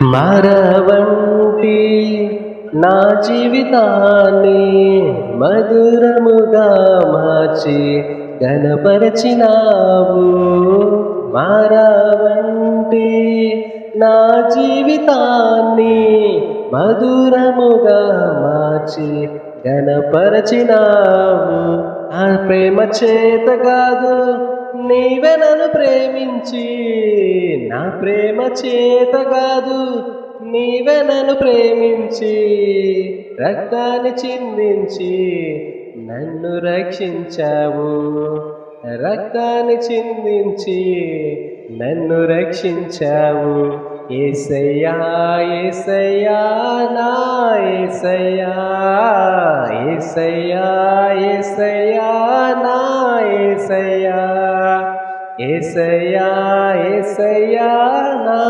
మరవంటి నా జీవితాన్ని మధురముగా మార్చి గణపరచినావు మరవంటి నా జీవితాన్ని మధురముగా మార్చి గణపరచినావు ఆ ప్రేమ చేత కాదు నీవే నన్ను ప్రేమించి నా ప్రేమ చేత కాదు నీవే నన్ను ప్రేమించి రక్తాన్ని చిందించి నన్ను రక్షించావు. రక్తాన్ని చిందించి నన్ను రక్షించావు. ఏసయ్యా ఏసయ్యా నా ఏసయ్యా ఏసయ్యా ఏసయ్యా నా ఏసయ్యా. ఏసయ్యా ఏసయ్యా నా